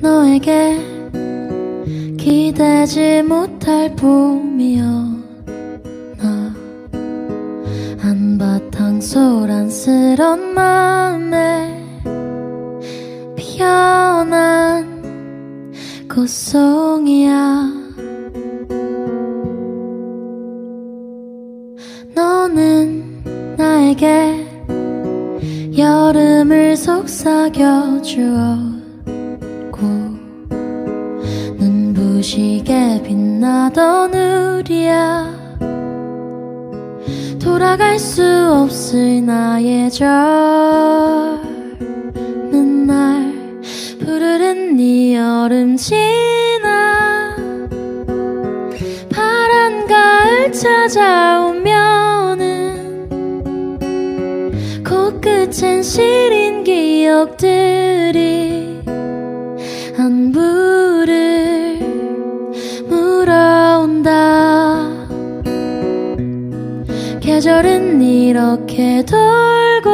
나에게 기대지 못할 봄이었나 한바탕 소란스런 마음에 피어난 꽃송이야. 너는 나에게 여름을 속삭여 주었 눈부시게 빛나던 우리야. 돌아갈 수 없을 나의 젊은 날 푸르른 네 여름 지나. 파란 가을 찾아오면은 코끝엔 시린 기억들이 안부 계절은 이렇게 돌고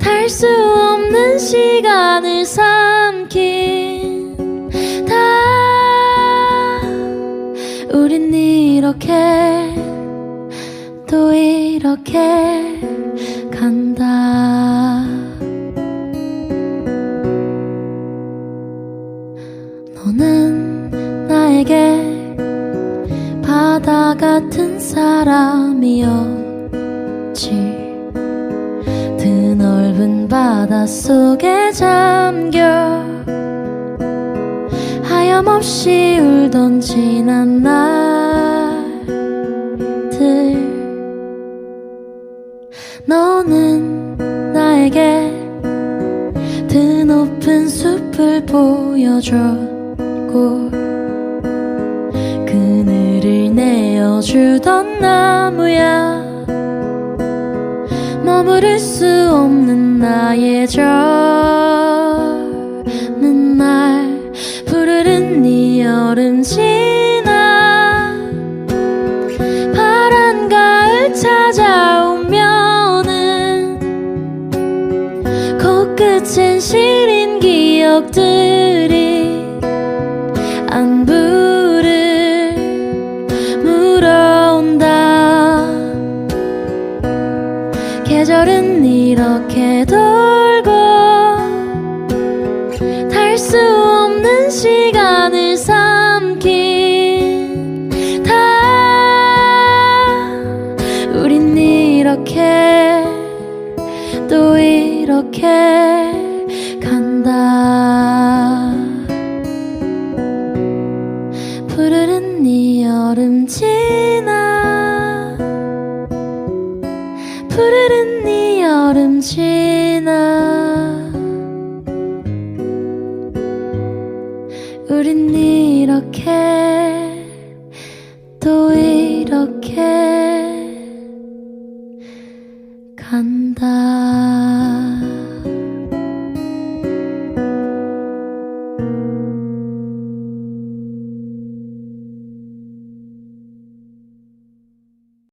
달 수 없는 시간을 삼킨 다. 우린 이렇게 또 이렇게 간다. 너는 나에게 같은 사람이었지. 드넓은 바다 속에 잠겨 하염없이 울던 지난 날들. 너는 나에게 드높은 숲을 보여줬고 내어주던 나무야. 머무를 수 없는 나의 젊은 날. 푸르른 네 여름 지나 파란 가을 찾아오면은 코끝엔 시린 기억들이 이렇게 간다. 푸르른 네 여름 지나 푸르른 네 여름 지나 우린 이렇게 또 이렇게 간다 thank you.